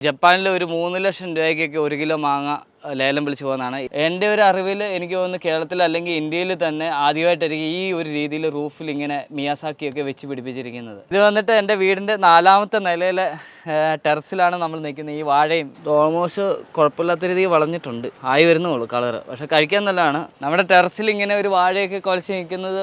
ജപ്പാനിൽ ഒരു മൂന്ന് ലക്ഷം രൂപയ്ക്കൊക്കെ ഒരു കിലോ മാങ്ങ ലേലം വിളിച്ചു പോകുന്നതാണ്. എന്റെ ഒരു അറിവിൽ എനിക്ക് തോന്നുന്നു കേരളത്തിൽ അല്ലെങ്കിൽ ഇന്ത്യയിൽ തന്നെ ആദ്യമായിട്ടായിരിക്കും ഈ ഒരു രീതിയിൽ റൂഫിൽ ഇങ്ങനെ മിയാസാക്കിയൊക്കെ വെച്ച് പിടിപ്പിച്ചിരിക്കുന്നത്. ഇത് വന്നിട്ട് എന്റെ വീടിന്റെ നാലാമത്തെ നിലയിലെ ടെറസിലാണ് നമ്മൾ നിൽക്കുന്നത്. ഈ വാഴയും ഓൾമോസ്റ്റ് കുഴപ്പമില്ലാത്ത രീതിയിൽ വളഞ്ഞിട്ടുണ്ട്. ആയി വരുന്നുള്ളൂ കളറ്. പക്ഷെ കഴിക്കാൻ നല്ലതാണ്. നമ്മുടെ ടെറസിൽ ഇങ്ങനെ ഒരു വാഴയൊക്കെ കുലച്ച് നിൽക്കുന്നത്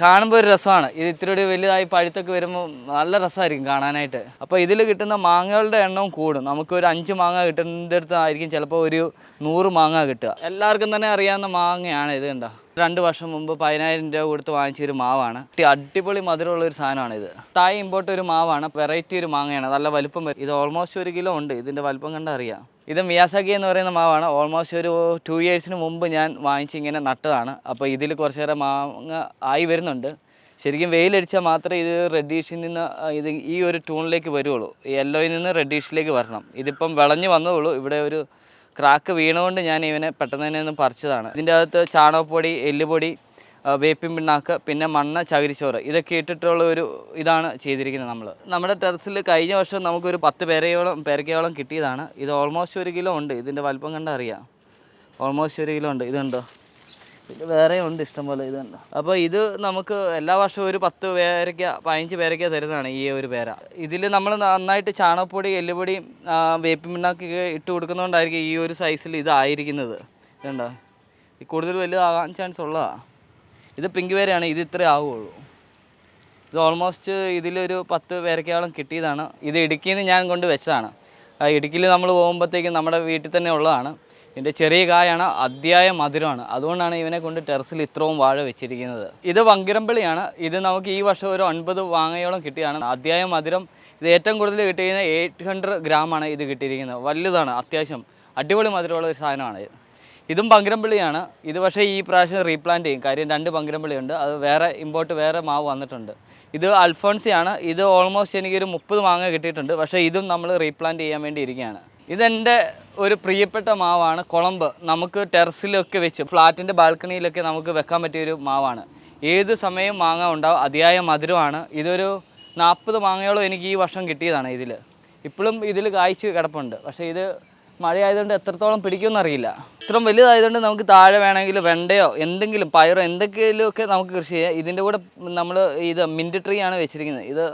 കാണുമ്പോൾ ഒരു രസമാണ്. ഇത് ഇത്തിരി വലുതായി പഴുത്തൊക്കെ വരുമ്പോൾ നല്ല രസമായിരിക്കും കാണാനായിട്ട്. അപ്പോൾ ഇതിൽ കിട്ടുന്ന മാങ്ങകളുടെ എണ്ണവും കൂടും. നമുക്ക് ഒരു അഞ്ച് മാങ്ങ കിട്ടുന്നിടത്തായിരിക്കും ചിലപ്പോൾ ഒരു നൂറ് മാങ്ങ കിട്ടുക. എല്ലാവർക്കും തന്നെ അറിയാവുന്ന മാങ്ങയാണ് ഇത് കണ്ടോ? രണ്ട് വർഷം മുമ്പ് പതിനായിരം രൂപ കൊടുത്ത് വാങ്ങിച്ച ഒരു മാവാണ് അടിപൊളി മധുരമുള്ള ഒരു സാധനമാണ് ഇത് തായ് ഇമ്പോർട്ട് ഒരു മാവാണ്. വെറൈറ്റി ഒരു മാങ്ങയാണ്. നല്ല വലുപ്പം ഇത് ഓൾമോസ്റ്റ് ഒരു കിലോ ഉണ്ട്. ഇതിന്റെ വലുപ്പം കണ്ടാൽ അറിയാം. ഇത് മിയാസാക്കി എന്ന് പറയുന്ന മാവാണ്. ഓൾമോസ്റ്റ് ഒരു ടു ഇയേഴ്സിന് മുമ്പ് ഞാൻ വാങ്ങിച്ച് ഇങ്ങനെ നട്ടതാണ്. അപ്പോൾ ഇതിൽ കുറച്ചേറെ മാങ്ങ ആയി വരുന്നുണ്ട്. ശരിക്കും വെയിലടിച്ചാൽ മാത്രമേ ഇത് റെഡീഷിൽ നിന്ന് ഇത് ഈ ഒരു ടൂണിലേക്ക് വരുള്ളൂ. യെല്ലോയിൽ നിന്ന് റെഡീഷിലേക്ക് വരണം. ഇതിപ്പം വിളഞ്ഞ് വന്നതുള്ളൂ ഇവിടെ ഒരു ക്രാക്ക് വീണുകൊണ്ട് ഞാൻ ഇവനെ പെട്ടെന്ന് തന്നെ ഒന്ന് പറിച്ചതാണ്. ഇതിന്റെ അകത്ത് ചാണകപ്പൊടി എല്ലുപൊടി വേപ്പിൻ പിണ്ണാക്ക് പിന്നെ മണ്ണ് ചകിരിച്ചോറ് ഇതൊക്കെ ഇട്ടിട്ടുള്ള ഒരു ഇതാണ് ചെയ്തിരിക്കുന്നത് നമ്മൾ നമ്മുടെ ടെറസിൽ കഴിഞ്ഞ വർഷം നമുക്കൊരു പത്ത് പേരയോളം പേരക്കയോളം കിട്ടിയതാണ്. ഇത് ഓൾമോസ്റ്റ് ഒരു കിലോ ഉണ്ട്. ഇതിന്റെ വലിപ്പം കണ്ടാൽ അറിയാം ഓൾമോസ്റ്റ് ഒരു കിലോ ഉണ്ട്. ഇതുണ്ടോ? ഇത് വേറെ ഉണ്ട് ഇഷ്ടംപോലെ ഇത് തന്നെ അപ്പോൾ ഇത് നമുക്ക് എല്ലാ വർഷവും ഒരു പത്ത് പേരയ്ക്ക പതിനഞ്ച് പേരയ്ക്ക തരുന്നതാണ് ഈ ഒരു പേര. ഇതിൽ നമ്മൾ നന്നായിട്ട് ചാണകപ്പൊടി എല്ലുപൊടി വേപ്പി പിണ്ണാക്കൊക്കെ ഇട്ട് കൊടുക്കുന്നതുകൊണ്ടായിരിക്കും ഈ ഒരു സൈസിൽ ഇതായിരിക്കുന്നത് ഇതുണ്ടോ? കൂടുതൽ വലുതാകാൻ ചാൻസ് ഉള്ളതാണ് ഇത് പിങ്ക് പേരയാണ് ഇത് ഇത്രേ ആവുകയുള്ളൂ ഇത് ഓൾമോസ്റ്റ് ഇതിലൊരു പത്ത് പേരക്കയോളം കിട്ടിയതാണ്. ഇത് ഇടുക്കിയിൽ നിന്ന് ഞാൻ കൊണ്ട് വെച്ചതാണ്. ഇടുക്കിയിൽ നമ്മൾ പോകുമ്പോഴത്തേക്കും നമ്മുടെ വീട്ടിൽ തന്നെ ഉള്ളതാണ്. ഇതിന്റെ ചെറിയ കായാണ് അധ്യായ മധുരമാണ്. അതുകൊണ്ടാണ് ഇവനെ കൊണ്ട് ടെറസിൽ ഇത്രയും വാഴ വെച്ചിരിക്കുന്നത്. ഇത് വങ്കിരമ്പള്ളിയാണ്. ഇത് നമുക്ക് ഈ വർഷം ഒരു ഒൻപത് വാങ്ങയോളം കിട്ടിയാണ്. അധ്യായ മധുരം ഇത് ഏറ്റവും കൂടുതൽ കിട്ടിയിരുന്ന എയ്റ്റ് ഹൺഡ്രഡ് ഗ്രാമാണ് ഇത് കിട്ടിയിരിക്കുന്നത്. വലുതാണ് അത്യാവശ്യം അടിപൊളി മധുരമുള്ള ഒരു സാധനമാണ് ഇത്. പങ്കിരമ്പള്ളിയാണ് ഇത് പക്ഷേ ഈ പ്രാവശ്യം റീപ്ലാന്റ് ചെയ്യും. കാര്യം രണ്ട് പങ്കിരമ്പള്ളിയുണ്ട് അത് വേറെ ഇമ്പോർട്ട് വേറെ മാവ് വന്നിട്ടുണ്ട്. ഇത് അൽഫോൺസിയാണ്. ഇത് ഓൾമോസ്റ്റ് എനിക്കൊരു മുപ്പത് മാങ്ങ കിട്ടിയിട്ടുണ്ട്. പക്ഷേ ഇതും നമ്മൾ റീപ്ലാന്റ് ചെയ്യാൻ വേണ്ടി ഇരിക്കുകയാണ്. ഇതെന്റെ ഒരു പ്രിയപ്പെട്ട മാവാണ് കുളമ്പ് നമുക്ക് ടെറസിലൊക്കെ വെച്ച് ഫ്ലാറ്റിന്റെ ബാൽക്കണിയിലൊക്കെ നമുക്ക് വെക്കാൻ പറ്റിയൊരു മാവാണ്. ഏത് സമയം മാങ്ങ ഉണ്ടാവും അതിയായ മധുരമാണ്. ഇതൊരു നാൽപ്പത് മാങ്ങയോളം എനിക്ക് ഈ വർഷം കിട്ടിയതാണ് ഇതിൽ ഇപ്പോഴും ഇതിൽ കായ്ച്ച് കിടപ്പുണ്ട്. പക്ഷേ ഇത് മഴയായതുകൊണ്ട് എത്രത്തോളം പിടിക്കുമെന്ന് അറിയില്ല. ഇത്രയും വലുതായതുകൊണ്ട് നമുക്ക് താഴെ വേണമെങ്കിൽ വെണ്ടയോ എന്തെങ്കിലും പയറോ എന്തെങ്കിലുമൊക്കെ നമുക്ക് കൃഷി ചെയ്യാം. ഇതിന്റെ കൂടെ നമ്മൾ ഇത് മിന്റ് ട്രീ ആണ് വെച്ചിരിക്കുന്നത്. ഇത്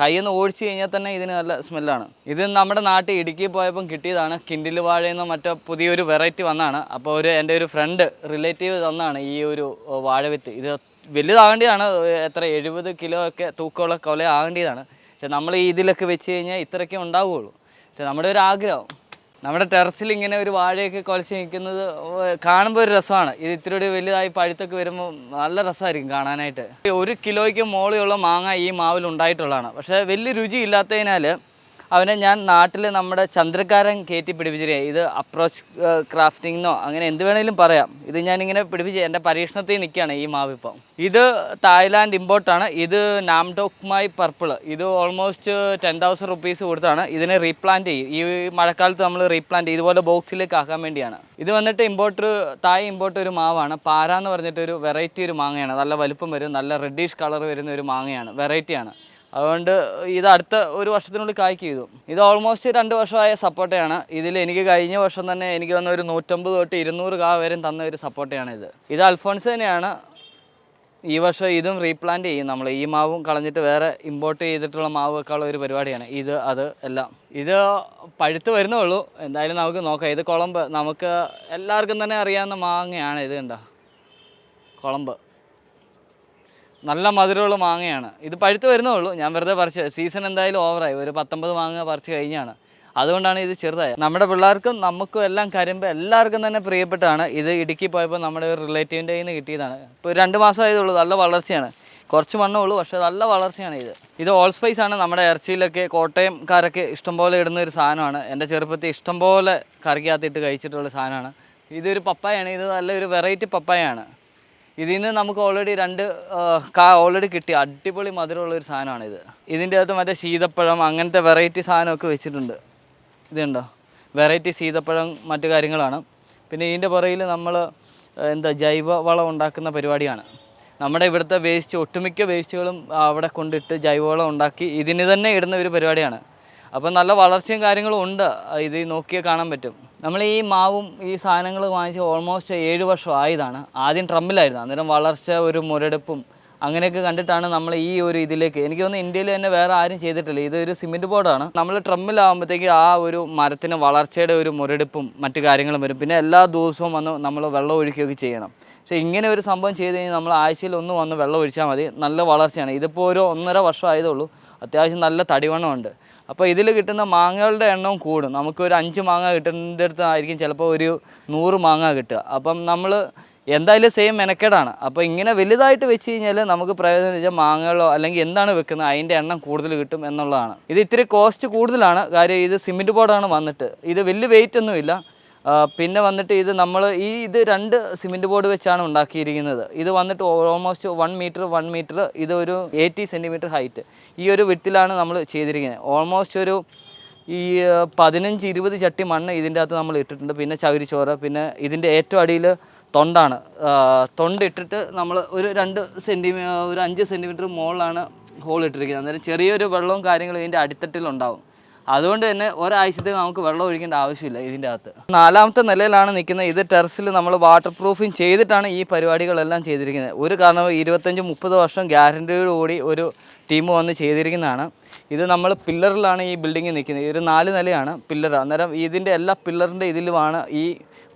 കൈയൊന്ന് ഓടിച്ചു കഴിഞ്ഞാൽ തന്നെ ഇതിന് നല്ല സ്മെല്ലാണ്. ഇത് നമ്മുടെ നാട്ടിൽ ഇടുക്കി പോയപ്പം കിട്ടിയതാണ്. കിൻഡിൽ എന്ന മറ്റോ പുതിയൊരു വെറൈറ്റി വന്നാണ് അപ്പോൾ ഒരു എന്റെ ഒരു ഫ്രണ്ട് റിലേറ്റീവ് തന്നാണ് ഈ ഒരു വാഴവിത്ത് ഇത് വലുതാവേണ്ടതാണ്. എത്ര എഴുപത് കിലോ ഒക്കെ തൂക്കമുള്ള കൊല ആവേണ്ടതാണ്. പക്ഷെ നമ്മൾ ഇതിലൊക്കെ വെച്ച് കഴിഞ്ഞാൽ ഇത്രയൊക്കെ ഉണ്ടാവുകയുള്ളൂ. പക്ഷെ നമ്മുടെ ഒരു ആഗ്രഹം നമ്മുടെ ടെറസിൽ ഇങ്ങനെ ഒരു വാഴയൊക്കെ കുലച്ച് നിൽക്കുന്നത് കാണുമ്പോൾ ഒരു രസമാണ്. ഇത് ഇത്തിരി കൂടി വലുതായി പഴുത്തൊക്കെ വരുമ്പോൾ നല്ല രസമായിരിക്കും കാണാനായിട്ട്. ഒരു കിലോയ്ക്ക് മോളിയുള്ള മാങ്ങ ഈ മാവിൽ ഉണ്ടായിട്ടുള്ളതാണ്. പക്ഷേ വലിയ രുചി ഇല്ലാത്തതിനാൽ അവനെ ഞാൻ നാട്ടിൽ നമ്മുടെ ചന്ദ്രക്കാരൻ കയറ്റി പിടിപ്പിച്ചിരിക്കുക ഇത് അപ്രോച്ച് ക്രാഫ്റ്റിംഗ് എന്നോ അങ്ങനെ എന്ത് വേണേലും പറയാം. ഇത് ഞാനിങ്ങനെ പിടിപ്പിച്ച് എന്റെ പരീക്ഷണത്തിൽ നിൽക്കുകയാണ് ഈ മാവ് ഇപ്പം. ഇത് തായ്ലാൻഡ് ഇമ്പോർട്ടാണ് ഇത് നാംഡോക്മായി പർപ്പിൾ ഇത് ഓൾമോസ്റ്റ് ടെൻ തൗസൻഡ് റുപ്പീസ് കൊടുത്താണ്. ഇതിനെ റീപ്ലാന്റ് ചെയ്യും. ഈ മഴക്കാലത്ത് നമ്മൾ റീപ്ലാന്റ് ഇതുപോലെ ബോക്സിലേക്ക് ആക്കാൻ വേണ്ടിയാണ്. ഇത് വന്നിട്ട് ഇമ്പോർട്ട് തായ് ഇമ്പോർട്ട് ഒരു മാവാണ്. പാര എന്ന് പറഞ്ഞിട്ട് ഒരു വെറൈറ്റി ഒരു മാങ്ങയാണ്. നല്ല വലുപ്പം വരും. നല്ല റെഡിഷ് കളർ വരുന്ന ഒരു മാങ്ങയാണ്. വെറൈറ്റിയാണ് അതുകൊണ്ട് ഇത് അടുത്ത ഒരു വർഷത്തിനുള്ളിൽ കായ്ക്ക് ചെയ്തു ഇത് ഓൾമോസ്റ്റ് രണ്ട് വർഷമായ സപ്പോർട്ടയാണ്. ഇതിൽ എനിക്ക് കഴിഞ്ഞ വർഷം തന്നെ എനിക്ക് വന്ന ഒരു നൂറ്റമ്പത് തൊട്ട് ഇരുന്നൂറ് കാ വരെ തന്ന ഒരു സപ്പോർട്ടയാണ് ഇത്. ഇത് അൽഫോൺസ് തന്നെയാണ്. ഈ വർഷം ഇതും റീപ്ലാന്റ് ചെയ്യും നമ്മൾ ഈ മാവും കളഞ്ഞിട്ട് വേറെ ഇമ്പോർട്ട് ചെയ്തിട്ടുള്ള മാവ് വെക്കാനുള്ള ഒരു പരിപാടിയാണ്. ഇത് അത് എല്ലാം. ഇത് പഴുത്ത് വരുന്നേ ഉള്ളൂ. എന്തായാലും നമുക്ക് നോക്കാം. ഇത് കുളമ്പ്. നമുക്ക് എല്ലാവർക്കും തന്നെ അറിയാവുന്ന മാങ്ങയാണ് ഇത് കണ്ടോ? കുളമ്പ്. നല്ല മധുരമുള്ള മാങ്ങയാണ്. ഇത് പഴുത്ത് വരുന്നേ ഉള്ളൂ. ഞാൻ വെറുതെ പറിച്ച് സീസൺ എന്തായാലും ഓവറായി ഒരു പത്തൊമ്പത് മാങ്ങ പറിച്ച് കഴിഞ്ഞാണ്. അതുകൊണ്ടാണ് ഇത് ചെറുതായ നമ്മുടെ പിള്ളേർക്കും നമുക്കും എല്ലാം കരിമ്പ് എല്ലാവർക്കും തന്നെ പ്രിയപ്പെട്ടതാണ്. ഇത് ഇടുക്കി പോയപ്പോൾ നമ്മുടെ ഒരു റിലേറ്റീവിന്റെ കയ്യിൽ നിന്ന് കിട്ടിയതാണ് ഇപ്പോൾ രണ്ട് മാസമായതുള്ളൂ നല്ല വളർച്ചയാണ്. കുറച്ച് മണ്ണേ ഉള്ളൂ പക്ഷേ നല്ല വളർച്ചയാണ് ഇത്. ഇത് ഓൾ സ്പൈസ് ആണ്. നമ്മുടെ ഇറച്ചിയിലൊക്കെ കോട്ടയംകാരൊക്കെ ഇഷ്ടംപോലെ ഇടുന്ന ഒരു സാധനമാണ്. എന്റെ ചെറുപ്പത്തിൽ ഇഷ്ടംപോലെ കറിക്കകത്തിട്ട് കഴിച്ചിട്ടുള്ള സാധനമാണ്. ഇതൊരു പപ്പായാണ്. ഇത് നല്ലൊരു വെറൈറ്റി പപ്പായാണ്. ഇതിൽ നിന്ന് നമുക്ക് ഓൾറെഡി രണ്ട് കാ ഓൾറെഡി കിട്ടി അടിപൊളി മധുരമുള്ള ഒരു സാധനമാണ് ഇത് ഇതിന്റെ അകത്ത് മറ്റേ ശീതപ്പഴം അങ്ങനത്തെ വെറൈറ്റി സാധനമൊക്കെ വെച്ചിട്ടുണ്ട്. ഇതുണ്ടോ? വെറൈറ്റി ശീതപ്പഴം മറ്റു കാര്യങ്ങളാണ്. പിന്നെ ഇതിന്റെ പുറകിൽ നമ്മൾ എന്താ ജൈവ വളം ഉണ്ടാക്കുന്ന പരിപാടിയാണ്. നമ്മുടെ ഇവിടുത്തെ വേസ്റ്റ് ഒട്ടുമിക്ക വേസ്റ്റുകളും അവിടെ കൊണ്ടിട്ട് ജൈവവളം ഉണ്ടാക്കി ഇതിന് തന്നെ ഇടുന്ന ഒരു പരിപാടിയാണ്. അപ്പം നല്ല വളർച്ചയും കാര്യങ്ങളും ഉണ്ട്. ഇത് നോക്കിയാൽ കാണാൻ പറ്റും. നമ്മൾ ഈ മാവും ഈ സാധനങ്ങൾ വാങ്ങിച്ച് ഓൾമോസ്റ്റ് ഏഴ് വർഷം ആയതാണ്. ആദ്യം ട്രമ്മിലായിരുന്നു അന്നേരം വളർച്ച ഒരു മുരടിപ്പും അങ്ങനെയൊക്കെ കണ്ടിട്ടാണ് നമ്മൾ ഈ ഒരു ഇതിലേക്ക് എനിക്ക് തോന്നുന്നു ഇന്ത്യയിൽ തന്നെ വേറെ ആരും ചെയ്തിട്ടില്ല. ഇതൊരു സിമെന്റ് ബോർഡാണ്. നമ്മൾ ട്രമ്മിലാകുമ്പോഴത്തേക്ക് ആ ഒരു മരത്തിന് വളർച്ചയുടെ ഒരു മുരടിപ്പും മറ്റു കാര്യങ്ങളും വരും. പിന്നെ എല്ലാ ദിവസവും വന്ന് നമ്മൾ വെള്ളം ഒഴിക്കുകയൊക്കെ ചെയ്യണം. പക്ഷേ ഇങ്ങനെ ഒരു സംഭവം ചെയ്ത് കഴിഞ്ഞാൽ നമ്മൾ ആഴ്ചയിൽ ഒന്ന് വന്ന് വെള്ളം ഒഴിച്ചാൽ മതി. നല്ല വളർച്ചയാണ്. ഇതിപ്പോൾ ഒരു ഒന്നര വർഷം ആയതേ ഉള്ളൂ. അത്യാവശ്യം നല്ല തടിവണ്ണമുണ്ട്. അപ്പോൾ ഇതിൽ കിട്ടുന്ന മാങ്ങകളുടെ എണ്ണവും കൂടും. നമുക്ക് ഒരു അഞ്ച് മാങ്ങ കിട്ടുന്നിടത്ത് ആയിരിക്കും ചിലപ്പോൾ ഒരു നൂറ് മാങ്ങ കിട്ടുക. അപ്പം നമ്മൾ എന്തായാലും സെയിം മെനക്കേടാണ്. അപ്പോൾ ഇങ്ങനെ വലുതായിട്ട് വെച്ച് കഴിഞ്ഞാൽ നമുക്ക് പ്രയോജനം വെച്ചാൽ മാങ്ങകളോ അല്ലെങ്കിൽ എന്താണ് വെക്കുന്നത് അതിന്റെ എണ്ണം കൂടുതൽ കിട്ടും എന്നുള്ളതാണ്. ഇത് ഇത്തിരി കോസ്റ്റ് കൂടുതലാണ്. കാര്യം ഇത് സിമെന്റ് ബോർഡാണ് വന്നിട്ട്. ഇത് വലിയ വെയിറ്റ് ഒന്നുമില്ല. പിന്നെ വന്നിട്ട് ഇത് നമ്മൾ ഈ ഇത് രണ്ട് സിമെന്റ് ബോർഡ് വെച്ചാണ് ഉണ്ടാക്കിയിരിക്കുന്നത്. ഇത് വന്നിട്ട് almost one metre one metre ഇത് ഒരു എയ്റ്റി സെന്റിമീറ്റർ ഹൈറ്റ് ഈ ഒരു വിട്ടിലാണ് നമ്മൾ ചെയ്തിരിക്കുന്നത്. ഓൾമോസ്റ്റ് ഒരു ഈ പതിനഞ്ച് ഇരുപത് ചട്ടി മണ്ണ് ഇതിന്റെ അകത്ത് നമ്മൾ ഇട്ടിട്ടുണ്ട്. പിന്നെ ചകിരിച്ചോറ് പിന്നെ ഇതിന്റെ ഏറ്റവും അടിയിൽ തൊണ്ടാണ്. തൊണ്ടിട്ടിട്ട് നമ്മൾ ഒരു രണ്ട് സെന്റിമീ ഒരു അഞ്ച് സെന്റിമീറ്റർ മുകളിലാണ് ഹോൾ ഇട്ടിരിക്കുന്നത്. അന്നേരം ചെറിയൊരു വെള്ളവും കാര്യങ്ങളും ഇതിന്റെ അടിത്തട്ടിലുണ്ടാവും. അതുകൊണ്ട് തന്നെ ഒരാഴ്ചത്തേക്ക് നമുക്ക് വെള്ളം ഒഴിക്കേണ്ട ആവശ്യമില്ല ഇതിന്റെ അകത്ത്. നാലാമത്തെ നിലയിലാണ് നിൽക്കുന്നത്. ഇത് ടെറസിൽ നമ്മൾ വാട്ടർ പ്രൂഫിങ് ചെയ്തിട്ടാണ് ഈ പരിപാടികളെല്ലാം ചെയ്തിരിക്കുന്നത്. ഒരു കാരണം ഇരുപത്തഞ്ച് മുപ്പത് വർഷം ഗ്യാരന്റിയോടുകൂടി ഒരു ടീം വന്ന് ചെയ്തിരിക്കുന്നതാണ്. ഇത് നമ്മൾ പില്ലറിലാണ് ഈ ബിൽഡിംഗ് നിൽക്കുന്നത്. ഒരു നാല് നിലയാണ് പില്ലർ. അന്നേരം ഇതിന്റെ എല്ലാ പില്ലറിന്റെ ഇതിലുമാണ് ഈ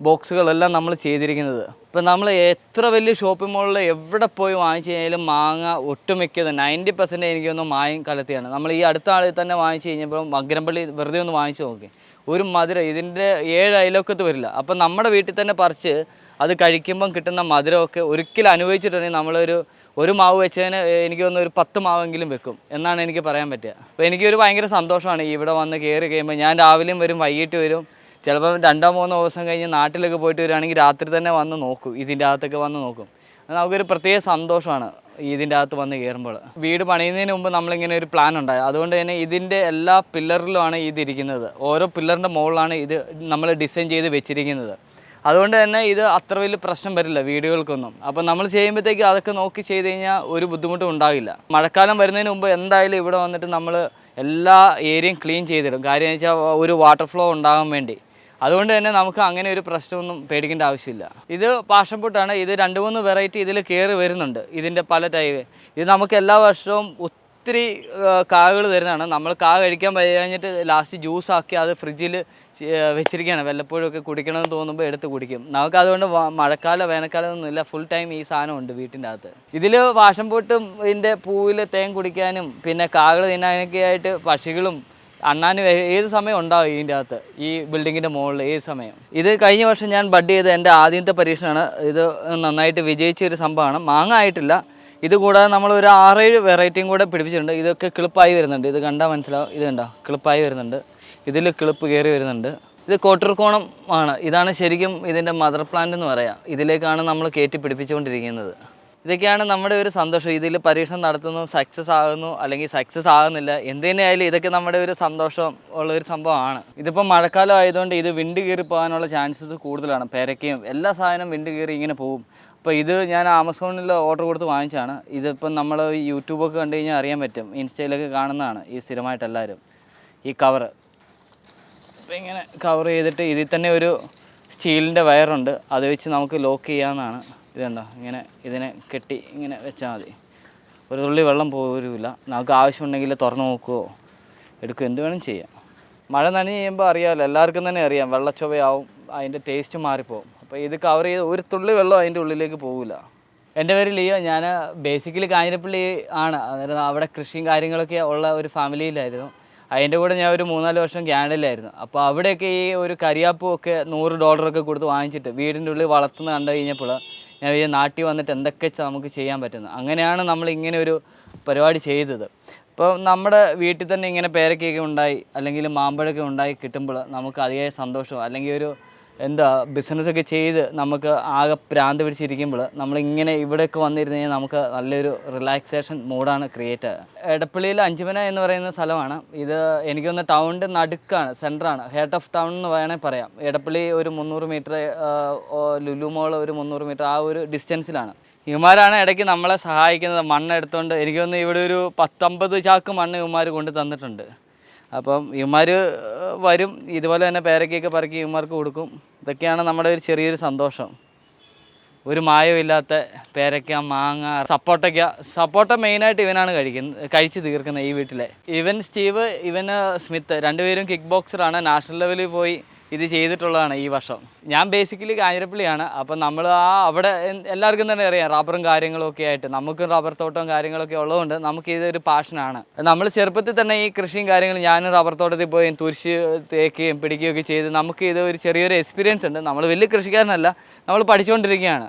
ബോക്സുകളെല്ലാം നമ്മൾ ചെയ്തിരിക്കുന്നത്. ഇപ്പം നമ്മൾ എത്ര വലിയ ഷോപ്പിംഗ് മോളിൽ എവിടെ പോയി വാങ്ങിച്ചു കഴിഞ്ഞാലും മാങ്ങ ഒട്ടുമിക്കത് നയന്റി പെർസെന്റ് എനിക്ക് തോന്നുന്നു മായം കലത്തിയാണ് നമ്മൾ ഈ അടുത്ത ആളിൽ തന്നെ വാങ്ങിച്ചു കഴിഞ്ഞപ്പോൾ മഗ്രമ്പള്ളി വെറുതെ ഒന്ന് വാങ്ങിച്ചു നോക്കി. ഒരു മധുരം ഇതിന്റെ ഏഴ് അയലൊക്കത്ത് വരില്ല. അപ്പം നമ്മുടെ വീട്ടിൽ തന്നെ പറിച്ച് അത് കഴിക്കുമ്പം കിട്ടുന്ന മധുരമൊക്കെ ഒരിക്കലും അനുഭവിച്ചിട്ടുണ്ടെങ്കിൽ നമ്മളൊരു ഒരു മാവ് വെച്ചതിന് എനിക്ക് തോന്നുന്നു ഒരു പത്ത് മാവെങ്കിലും വെക്കും എന്നാണ് എനിക്ക് പറയാൻ പറ്റുക. അപ്പോൾ എനിക്കൊരു ഭയങ്കര സന്തോഷമാണ് ഇവിടെ വന്ന് കയറി കഴിയുമ്പോൾ ഞാൻ രാവിലെയും വരും വൈകിട്ട് വരും. ചിലപ്പം രണ്ടോ മൂന്നോ ദിവസം കഴിഞ്ഞ് നാട്ടിലൊക്കെ പോയിട്ട് വരികയാണെങ്കിൽ രാത്രി തന്നെ വന്ന് നോക്കും ഇതിന്റെ അകത്തൊക്കെ വന്ന് നോക്കും. നമുക്കൊരു പ്രത്യേക സന്തോഷമാണ് ഇതിന്റെ അകത്ത് വന്ന് കയറുമ്പോൾ. വീട് പണിയുന്നതിന് മുമ്പ് നമ്മളിങ്ങനെ ഒരു പ്ലാൻ ഉണ്ടായി. അതുകൊണ്ട് തന്നെ ഇതിന്റെ എല്ലാ പില്ലറിലുമാണ് ഇതിരിക്കുന്നത് ഓരോ പില്ലറിന്റെ മുകളിലാണ് ഇത് നമ്മൾ ഡിസൈൻ ചെയ്ത് വെച്ചിരിക്കുന്നത്. അതുകൊണ്ട് തന്നെ ഇത് അത്ര വലിയ പ്രശ്നം വരില്ല വീടുകൾക്കൊന്നും. അപ്പോൾ നമ്മൾ ചെയ്യുമ്പോഴത്തേക്ക് അതൊക്കെ നോക്കി ചെയ്ത് കഴിഞ്ഞാൽ ഒരു ബുദ്ധിമുട്ടും ഉണ്ടാവില്ല. മഴക്കാലം വരുന്നതിന് മുമ്പ് എന്തായാലും ഇവിടെ വന്നിട്ട് നമ്മൾ എല്ലാ ഏരിയയും ക്ലീൻ ചെയ്തിടും. കാര്യം എന്ന് വെച്ചാൽ ഒരു വാട്ടർ ഫ്ലോ ഉണ്ടാകാൻ വേണ്ടി. അതുകൊണ്ട് തന്നെ നമുക്ക് അങ്ങനെ ഒരു പ്രശ്നമൊന്നും പേടിക്കേണ്ട ആവശ്യമില്ല. ഇത് പാഷൻ ഫ്രൂട്ടാണ് ഇത് രണ്ട് മൂന്ന് വെറൈറ്റി ഇതിൽ കയറി വരുന്നുണ്ട്. ഇതിന്റെ പല ടൈപ്പ്. ഇത് നമുക്ക് എല്ലാ വർഷവും ഒത്തിരി കാകൾ തരുന്നതാണ്. നമ്മൾ കാ കഴിക്കാൻ കഴിഞ്ഞിട്ട് ലാസ്റ്റ് ജ്യൂസ് ആക്കി അത് ഫ്രിഡ്ജിൽ വെച്ചിരിക്കുകയാണ് വല്ലപ്പോഴും ഒക്കെ കുടിക്കണമെന്ന് തോന്നുമ്പോൾ എടുത്ത് കുടിക്കും. നമുക്ക് അതുകൊണ്ട് മഴക്കാലം വേനൽക്കാലം ഒന്നുമില്ല ഫുൾ ടൈം ഈ സാധനം ഉണ്ട് വീട്ടിന്റെ അകത്ത്. ഇതിൽ വാഷം പൊട്ടും ഇതിന്റെ പൂവിൽ തേൻ കുടിക്കാനും പിന്നെ കാകൾ തിന്നാനൊക്കെ ആയിട്ട് പക്ഷികളും അണ്ണാനും ഏത് സമയം ഉണ്ടാവും ഇതിന്റെ അകത്ത്? ഈ ബിൽഡിങ്ങിന്റെ മുകളിൽ ഏത് സമയം? ഇത് കഴിഞ്ഞ വർഷം ഞാൻ ബഡ് ചെയ്ത എന്റെ ആദ്യത്തെ പരീക്ഷണമാണ് ഇത് നന്നായിട്ട് വിജയിച്ച ഒരു സംഭവമാണ്. മാങ്ങ ആയിട്ടില്ല. ഇത് കൂടാതെ നമ്മൾ ഒരു ആറേഴ് വെറൈറ്റിയും കൂടെ പിടിപ്പിച്ചിട്ടുണ്ട്. ഇതൊക്കെ കിളിപ്പായി വരുന്നുണ്ട്. ഇത് കണ്ടാൽ മനസ്സിലാവും. ഇത് കണ്ടോ? കിളിപ്പായി വരുന്നുണ്ട്. ഇതിൽ കിളിപ്പ് കയറി വരുന്നുണ്ട്. ഇത് കോട്ടർക്കോണം ആണ് ഇതാണ് ശരിക്കും ഇതിന്റെ മദർ പ്ലാന്റ് എന്ന് പറയാം. ഇതിലേക്കാണ് നമ്മൾ കയറ്റി പിടിപ്പിച്ചുകൊണ്ടിരിക്കുന്നത്. ഇതൊക്കെയാണ് നമ്മുടെ ഒരു സന്തോഷം. ഇതിൽ പരീക്ഷണം നടത്തുന്നു സക്സസ് ആകുന്നു അല്ലെങ്കിൽ സക്സസ് ആകുന്നില്ല. എന്ത് തന്നെയായാലും ഇതൊക്കെ നമ്മുടെ ഒരു സന്തോഷം ഉള്ള ഒരു സംഭവമാണ്. ഇതിപ്പോൾ മഴക്കാലം ആയതുകൊണ്ട് ഇത് വിണ്ട് കീറി പോകാനുള്ള ചാൻസസ് കൂടുതലാണ്. പെരക്കയും എല്ലാ സാധനവും വിണ്ട് കീറി ഇങ്ങനെ പോകും. അപ്പോൾ ഇത് ഞാൻ ആമസോണിൽ ഓർഡർ കൊടുത്ത് വാങ്ങിച്ചാണ് ഇതിപ്പം നമ്മൾ യൂട്യൂബൊക്കെ കണ്ടു കഴിഞ്ഞാൽ അറിയാൻ പറ്റും. ഇൻസ്റ്റയിലൊക്കെ കാണുന്നതാണ് ഈ സ്ഥിരമായിട്ട് എല്ലാവരും. ഈ കവറ് അപ്പോൾ ഇങ്ങനെ കവർ ചെയ്തിട്ട് ഇതിൽ തന്നെ ഒരു സ്റ്റീലിന്റെ വയറുണ്ട്. അത് വെച്ച് നമുക്ക് ലോക്ക് ചെയ്യാമെന്നാണ് ഇതെന്താ? ഇങ്ങനെ ഇതിനെ കെട്ടി ഇങ്ങനെ വെച്ചാൽ മതി. ഒരു തുള്ളി വെള്ളം പോരുമില്ല നമുക്ക് ആവശ്യമുണ്ടെങ്കിൽ തുറന്നു നോക്കുകയോ എടുക്കുകയോ എന്ത് വേണം ചെയ്യാം. മഴ നനഞ്ഞ് ചെയ്യുമ്പോൾ അറിയാമല്ലോ. എല്ലാവർക്കും തന്നെ അറിയാം. വെള്ളച്ചൊവയാവും. അതിന്റെ ടേസ്റ്റ് മാറിപ്പോവും. അപ്പോൾ ഇത് കവർ ചെയ്ത് ഒരു തുള്ളി വെള്ളം അതിന്റെ ഉള്ളിലേക്ക് പോകില്ല എന്റെ പേര് ലിയോ. ഞാൻ ബേസിക്കലി കാഞ്ഞിരപ്പള്ളി ആണ്. അതായത് അവിടെ കൃഷിയും കാര്യങ്ങളൊക്കെ ഉള്ള ഒരു ഫാമിലിയിലായിരുന്നു അതിന്റെ കൂടെ ഞാൻ ഒരു മൂന്നാൽ വർഷം കാനഡയിലായിരുന്നു അപ്പോൾ അവിടെയൊക്കെ ഈ ഒരു കറിയാപ്പൊക്കെ ഒക്കെ നൂറ് ഡോളറൊക്കെ കൊടുത്ത് വാങ്ങിച്ചിട്ട് വീടിന്റെ ഉള്ളിൽ വളർത്തുന്ന കണ്ടു കഴിഞ്ഞപ്പോൾ ഞാൻ ഈ നാട്ടിൽ വന്നിട്ട് എന്തൊക്കെ നമുക്ക് ചെയ്യാൻ പറ്റുന്നത് അങ്ങനെയാണ് നമ്മൾ ഇങ്ങനെ ഒരു പരിപാടി ചെയ്തത്. ഇപ്പോൾ നമ്മുടെ വീട്ടിൽ തന്നെ ഇങ്ങനെ പേരക്കൊക്കെ ഉണ്ടായി അല്ലെങ്കിൽ മാമ്പഴമൊക്കെ ഉണ്ടായി കിട്ടുമ്പോൾ നമുക്ക് അതിയായ സന്തോഷം അല്ലെങ്കിൽ ഒരു എന്താ ബിസിനസ്സൊക്കെ ചെയ്ത് നമുക്ക് ആകെ പ്രാന്ത് പിടിച്ചിരിക്കുമ്പോൾ നമ്മളിങ്ങനെ ഇവിടെയൊക്കെ വന്നിരുന്ന് കഴിഞ്ഞാൽ നമുക്ക് നല്ലൊരു റിലാക്സേഷൻ മൂഡാണ് ക്രിയേറ്റ് ആകുക എടപ്പള്ളിയിൽ അഞ്ചുമന എന്ന് പറയുന്ന സ്ഥലമാണ്. ഇത് എനിക്കൊന്ന് ടൗണിന്റെ നടുക്കാണ് സെന്ററാണ് ഹെഡ് ഓഫ് ടൗൺ എന്ന് വേണമെങ്കിൽ പറയാം. എടപ്പള്ളി ഒരു മുന്നൂറ് മീറ്റർ ലുലു മോൾ ഒരു മുന്നൂറ് മീറ്റർ ആ ഒരു ഡിസ്റ്റൻസിലാണ് ഇവന്മാരാണ് ഇടയ്ക്ക് നമ്മളെ സഹായിക്കുന്നത്. മണ്ണെടുത്തുകൊണ്ട് എനിക്ക് തോന്നുന്നു ഇവിടെ ഒരു പത്തൊമ്പത് ചാക്ക് മണ്ണ് ഇവന്മാർ കൊണ്ട് തന്നിട്ടുണ്ട്. അപ്പം ഇവന്മാർ വരും. ഇതുപോലെ തന്നെ പേരക്കൊക്കെ പറക്കി ഇവന്മാർക്ക് കൊടുക്കും. ഇതൊക്കെയാണ് നമ്മുടെ ഒരു ചെറിയൊരു സന്തോഷം. ഒരു മായമില്ലാത്ത പേരക്ക മാങ്ങ സപ്പോട്ടയ്ക്ക സപ്പോട്ട മെയിനായിട്ട് ഇവനാണ് കഴിക്കുന്നത് കഴിച്ച് തീർക്കുന്നത് ഈ വീട്ടിലെ. ഇവൻ സ്റ്റീവ് ഇവന് സ്മിത്ത് രണ്ടുപേരും കിക്ക് ബോക്സറാണ്. നാഷണൽ ലെവലിൽ പോയി ഇത് ചെയ്തിട്ടുള്ളതാണ് ഈ വർഷം. ഞാൻ ബേസിക്കലി കാഞ്ഞിരപ്പള്ളിയാണ്. അപ്പം നമ്മൾ ആ അവിടെ എല്ലാവർക്കും തന്നെ അറിയാം റബ്ബറും കാര്യങ്ങളൊക്കെ ആയിട്ട്. നമുക്കും റബ്ബർ തോട്ടവും കാര്യങ്ങളൊക്കെ ഉള്ളതുകൊണ്ട് നമുക്ക് ഇതൊരു പാഷനാണ് നമ്മൾ ചെറുപ്പത്തിൽ തന്നെ ഈ കൃഷിയും കാര്യങ്ങളും ഞാനും റബ്ബർ തോട്ടത്തിൽ പോയി തുരിശ് തേക്കുകയും പിടിക്കുകയൊക്കെ ചെയ്ത് നമുക്ക് ഇത് ഒരു ചെറിയൊരു എക്സ്പീരിയൻസ് ഉണ്ട്. നമ്മൾ വലിയ കൃഷിക്കാരനല്ല നമ്മൾ പഠിച്ചുകൊണ്ടിരിക്കുകയാണ്.